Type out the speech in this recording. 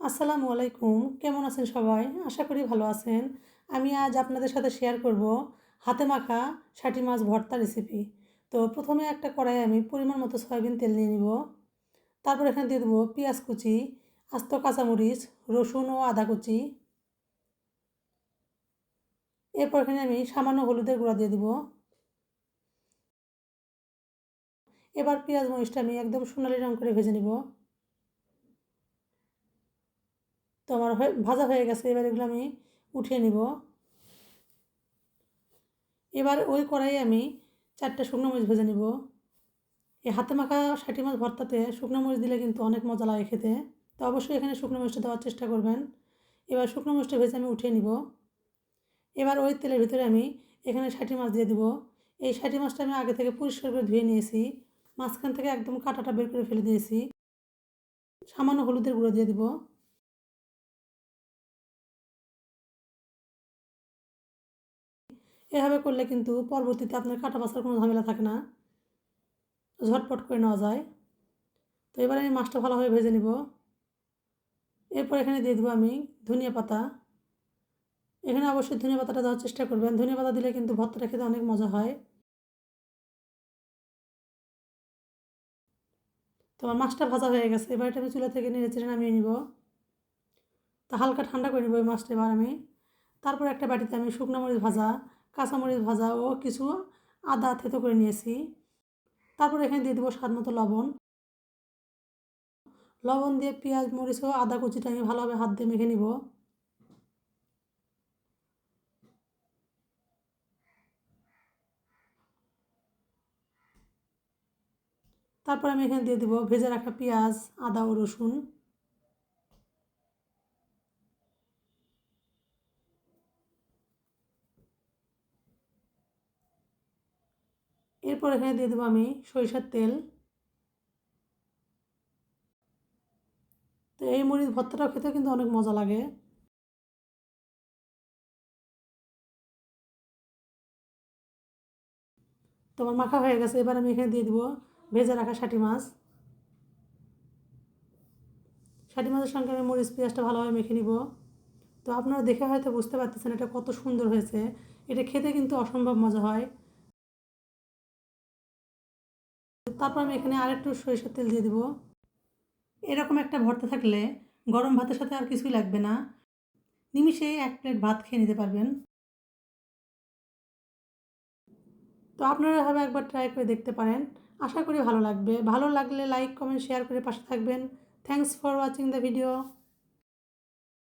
আসসালামু আলাইকুম। কেমন আছেন সবাই? আশা করি ভালো আছেন। আমি আজ আপনাদের সাথে শেয়ার করব হাতে মাখা ষাটি মাছ ভর্তা রেসিপি তো প্রথমে একটা কড়াইয়ে আমি পরিমাণ মতো সয়াবিন তেল নিয়ে নিব। তারপর এখানে দিয়ে দেবো পেঁয়াজ কুচি, আস্ত কাঁচামরিচ, রসুন ও আদা কুচি। এরপর এখানে আমি সামান্য হলুদের গুঁড়া দিয়ে দিব। এবার পেঁয়াজ মরিচটা আমি একদম সোনালি রঙ করে ভেজে নিব। তো আমার হয়ে, ভাজা হয়ে গেছে। এবার এগুলো আমি উঠিয়ে নিব। এবার ওই কড়াইয়ে আমি চারটে শুকনো মরিচ ভেজে নিব। এই হাতে মাখা ষাটি মাছ ভর্তাতে শুকনো মরিচ দিলে কিন্তু অনেক মজা লাগে খেতে। তো অবশ্যই এখানে শুকনো মরিচটা দেওয়ার চেষ্টা করবেন। এবার শুকনো মরিচটা ভেজে আমি উঠিয়ে নিব। এবার ওই তেলের ভিতরে আমি এখানে ষাটি মাছ দিয়ে দিব। এই ষাটি মাছটা আমি আগে থেকে পরিষ্কার করে ধুয়ে নিয়েছি। মাঝখান থেকে একদম কাঁটাটা বের করে ফেলে দিয়েছি। সামান্য হলুদের গুঁড়ো দিয়ে দিব। এভাবে করলে কিন্তু পরবর্তীতে আপনার কাটা বাছার কোনো ঝামেলা থাকে না। ঝটপট করে নেওয়া যায়। তো এবার আমি মাছটা ভালোভাবে ভেজে নিব। এরপর এখানে দিয়ে দেবো আমি ধনিয়া পাতা। এখানে অবশ্যই ধনিয়া পাতাটা দেওয়ার চেষ্টা করবেন। ধনিয়া পাতা দিলে কিন্তু ভর্তাটা খেতে অনেক মজা হয়। তো আমার মাছটা ভাজা হয়ে গেছে। এবার এটা আমি চুলা থেকে নেড়ে চেড়ে নামিয়ে নিব। তা হালকা ঠান্ডা করে নিব ওই মাছটা এবার আমি। তারপর একটা বাটিতে আমি শুকনো মরিচ ভাজা কাঁচামরিচ ভাজা ও কিছু আদা থেতো করে নিয়েছি। তারপর এখানে দিয়ে দেবো স্বাদ মতো লবণ। লবণ দিয়ে পেঁয়াজ, মরিচ ও আদা কুচিটা আমি ভালোভাবে হাত দিয়ে মেখে নিব। তারপর আমি এখানে দিয়ে দেবো ভেজে রাখা পেঁয়াজ, আদা ও রসুন। এরপর এখানে দিয়ে দেবো আমি সরিষার তেল। তো এই মরিচ ভর্তাটাও খেতে কিন্তু অনেক মজা লাগে। তোমার মাখা হয়ে গেছে, এবার আমি এখানে দিয়ে দেবো ভেজে রাখা ষাটি মাছ। ষাটি মাছের সঙ্গে আমি মরিচ পেঁয়াজটা ভালোভাবে মেখে নিব। তো আপনারা দেখে হয়তো বুঝতে পারতেছেন এটা কত সুন্দর হয়েছে। এটা খেতে কিন্তু অসম্ভব মজা হয়। তারপর আমি এখানে আরেকটু সরিষার তেল দিয়ে দেবো। এরকম একটা ভর্তা থাকলে গরম ভাতের সাথে আর কিছুই লাগবে না। নিমিষে এক প্লেট ভাত খেয়ে নিতে পারবেন। তো আপনারা এভাবে একবার ট্রাই করে দেখতে পারেন। আশা করি ভালো লাগবে। ভালো লাগলে লাইক, কমেন্ট, শেয়ার করে পাশে থাকবেন। Thanks for watching the video